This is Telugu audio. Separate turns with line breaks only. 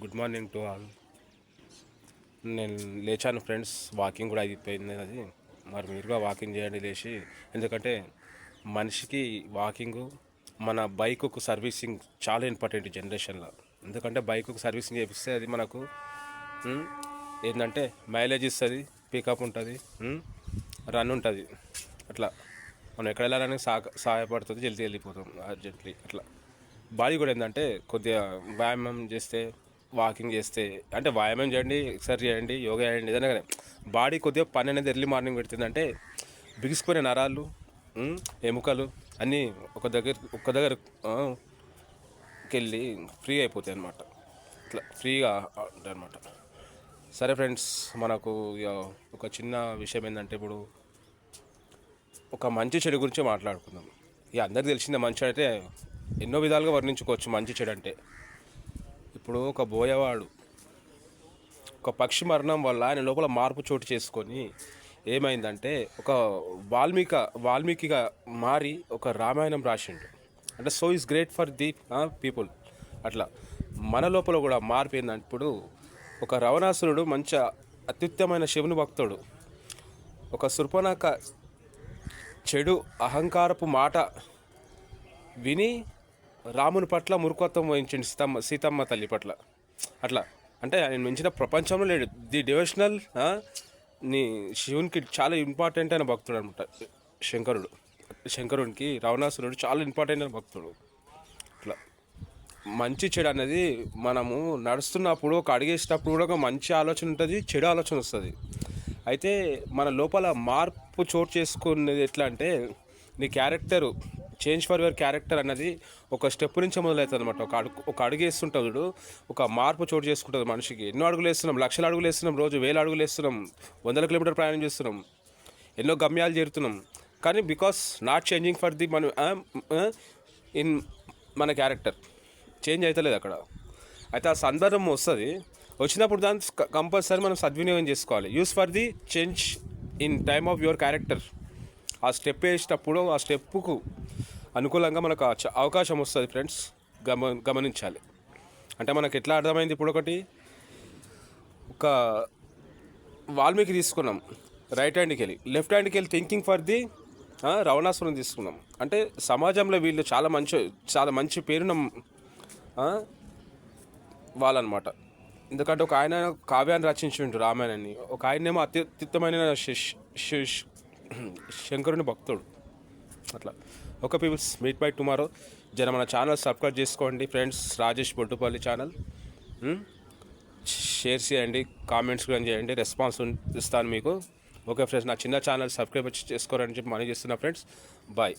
Good morning to all. నేను లేచాను ఫ్రెండ్స్ వాకింగ్ కూడా అయిపోయింది అది. మరి మీరు కూడా వాకింగ్ చేయండి లేచి. ఎందుకంటే మనిషికి వాకింగ్ మన బైకుకు సర్వీసింగ్ చాలా ఇంపార్టెంట్ జనరేషన్లో. ఎందుకంటే బైకుకు సర్వీసింగ్ చేపిస్తే అది మనకు ఏంటంటే మైలేజ్ ఇస్తుంది పికప్ ఉంటుంది రన్ ఉంటుంది. అట్లా. మనం ఎక్కడ వెళ్ళాలని సహ సహాయపడుతుంది జల్దీ వెళ్ళిపోతాం అర్జెంట్లీ అట్లా. బాడీ కూడా ఏంటంటే కొద్దిగా వ్యాయామం చేస్తే వాకింగ్ చేస్తే అంటే వ్యాయామం చేయండి ఎక్సర్సైజ్ చేయండి యోగా చేయండి ఏదైనా కానీ. బాడీ కొద్దిగా పని అనేది ఎర్లీ మార్నింగ్ పెడుతుందంటే బిగిసిపోయిన నరాలు ఎముకలు అన్నీ ఒక దగ్గర ఒక దగ్గర వెళ్ళి ఫ్రీ అయిపోతాయి అనమాట ఇట్లా ఫ్రీగా ఉంటాయి అనమాట సరే ఫ్రెండ్స్ మనకు ఇక ఒక చిన్న విషయం ఏంటంటే ఇప్పుడు ఒక మంచి చెడు గురించి మాట్లాడుకుందాం. ఇక అందరికి తెలిసిందే మంచి అయితే ఎన్నో విధాలుగా వర్ణించుకోవచ్చు మంచి చెడు అంటే. ఇప్పుడు ఒక బోయవాడు ఒక పక్షి మరణం వల్ల ఆయన లోపల మార్పు చోటు చేసుకొని ఏమైందంటే ఒక వాల్మీక వాల్మీకిగా మారి ఒక రామాయణం రాసిండు. అంటే so is great for the people అట్లా. మన లోపల కూడా మార్పు ఏంటప్పుడు ఒక రవణాసురుడు మంచి అత్యుత్తమైన శివుని భక్తుడు. ఒక శృపణక చెడు అహంకారపు మాట విని రాముని పట్ల మురుకత్వం వహించండి సీతమ్మ సీతమ్మ తల్లి పట్ల. అట్లా. అంటే ఆయన మించిన ప్రపంచంలో లేడు. ది డివోషనల్ నీ శివునికి చాలా ఇంపార్టెంట్ అయిన భక్తుడు అనమాట శంకరుడు. శంకరునికి రావణాసురుడు చాలా ఇంపార్టెంట్ అయిన భక్తుడు. అట్లా. మంచి చెడు అనేది మనము నడుస్తున్నప్పుడు ఒక అడిగేసినప్పుడు కూడా ఒక మంచి ఆలోచన ఉంటుంది చెడు ఆలోచన వస్తుంది. అయితే మన లోపల మార్పు చోటు చేసుకునేది ఎట్లా అంటే నీ character change for your character అన్నది ఒక స్టెప్ నుంచి మొదలవుతుంది అనమాట ఒక అడుగు ఒక అడుగు వేస్తుంటుంది చూడు, ఒక మార్పు చోటు చేసుకుంటుంది మనిషికి. ఎన్నో అడుగులు వేస్తున్నాం లక్షల అడుగులు వేస్తున్నాం రోజు వేల అడుగులు వేస్తున్నాం వందల కిలోమీటర్ ప్రయాణం చేస్తున్నాం ఎన్నో గమ్యాలు చేరుతున్నాం. కానీ because not changing for the మన ఇన్ మన క్యారెక్టర్ చేంజ్ అవుతలేదు అక్కడ. అయితే ఆ సందర్భం వస్తుంది. వచ్చినప్పుడు దాన్ని కంపల్సరీ మనం సద్వినియోగం చేసుకోవాలి. Use for the change in time of your character ఆ స్టెప్ వేసేటప్పుడు ఆ స్టెప్పుకు అనుకూలంగా మనకు అవకాశం వస్తుంది ఫ్రెండ్స్. గమ గమనించాలి. అంటే మనకు ఎట్లా అర్థమైంది ఇప్పుడు ఒకటి? ఒక వాల్మీకి తీసుకున్నాం. రైట్ హ్యాండ్కి వెళ్ళి. లెఫ్ట్ హ్యాండ్కి వెళ్ళి థింకింగ్ ఫర్ ది రవణాసురం తీసుకున్నాం. అంటే సమాజంలో వీళ్ళు చాలా మంచి చాలా మంచి పేరున వాళ్ళనమాట. ఎందుకంటే ఒక ఆయన కావ్యాన్ని రచించిండు రామాయణాన్ని. ఒక ఆయనేమో అత్యుత్తమైన శిష్- శిష్- శంకరుని భక్తుడు. అట్లా. Okay peoples meet by tomorrow. జర మన ఛానల్ సబ్స్క్రైబ్ చేసుకోండి friends. Rajesh Boddupalli channel. Share చేయండి కామెంట్స్ కూడా చేయండి రెస్పాన్స్ ఇస్తాను మీకు. ఓకే ఫ్రెండ్స్ నా చిన్న ఛానల్ సబ్స్క్రైబ్ చేసుకోరని చెప్పి మనీ చేస్తున్నా ఫ్రెండ్స్. బాయ్.